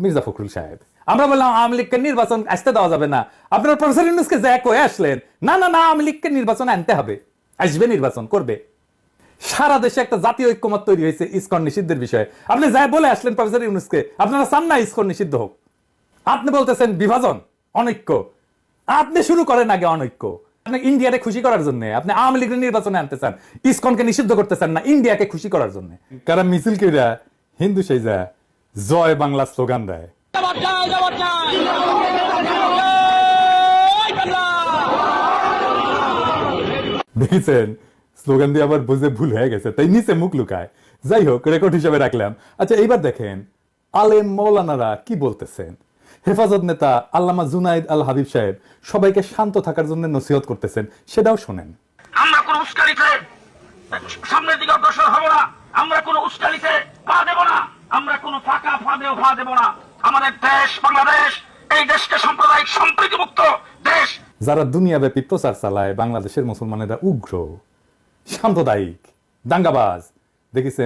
মির্জা ফখরুল সাহেব। আমরা বললাম, আওয়ামী লীগকে নির্বাচন আসতে দেওয়া যাবে না। আপনার প্রফেসর ইউনুসকে যা কয়ে আসলেন। না না না, আওয়ামী লীগকে নির্বাচন আনতে হবে। আসবে নির্বাচন, করবে। সারা দেশে একটা জাতীয় ঐক্যমত তৈরি হয়েছে, ইসকন নিষিদ্ধের বিষয়ে। আপনি যাই বলে আসলেন প্রফেসর ইউনুসকে, আপনারা চান না ইসকন নিষিদ্ধ হোক। আপনি বলতেছেন বিভাজন, অনৈক্য। আপনি শুরু করেন আগে অনৈক্য। আপনি ইন্ডিয়াকে খুশি করার জন্য, আপনি আওয়ামী লীগের নির্বাচনে আনতে চান, ইসকনকে নিষিদ্ধ করতে চান না, ইন্ডিয়াকে খুশি করার জন্য। কারণ মিছিল কেরা হিন্দু সেই যা জয় বাংলা স্লোগান দেয়। দেখেছেন? স্লোগান দিয়ে আবার বুঝে ভুল হয়ে গেছে, তাই নিচে মুখ লুকায়। যাই হোক রেকর্ড হিসেবে রাখলাম। আচ্ছা এইবার দেখেন, আলেম মৌলানারা কি বলতেছেন? হেফাজত নেতা আল্লামা জুনাইদ আল হাবিব সাহেব সবাইকে শান্ত থাকার জন্য নসিহত করতেছেন, সেটাও শোনেন। আমরা কোন সামনের দিকে অগ্রসর হব না আমরা কোন উস্কানিতে পা দেব না আমরা কোন ফাঁকা ভাড়া দেব না। আমাদের দেশ, বাংলাদেশ, এই দেশকে সাম্প্রদায়িক সম্প্রীতি মুক্ত দেশ। যারা দুনিয়াব্যাপী প্রচার চালায়, বাংলাদেশের মুসলমানেরা উগ্র, সাম্প্রদায়িক, দাঙ্গাবাজ। দেখেছেন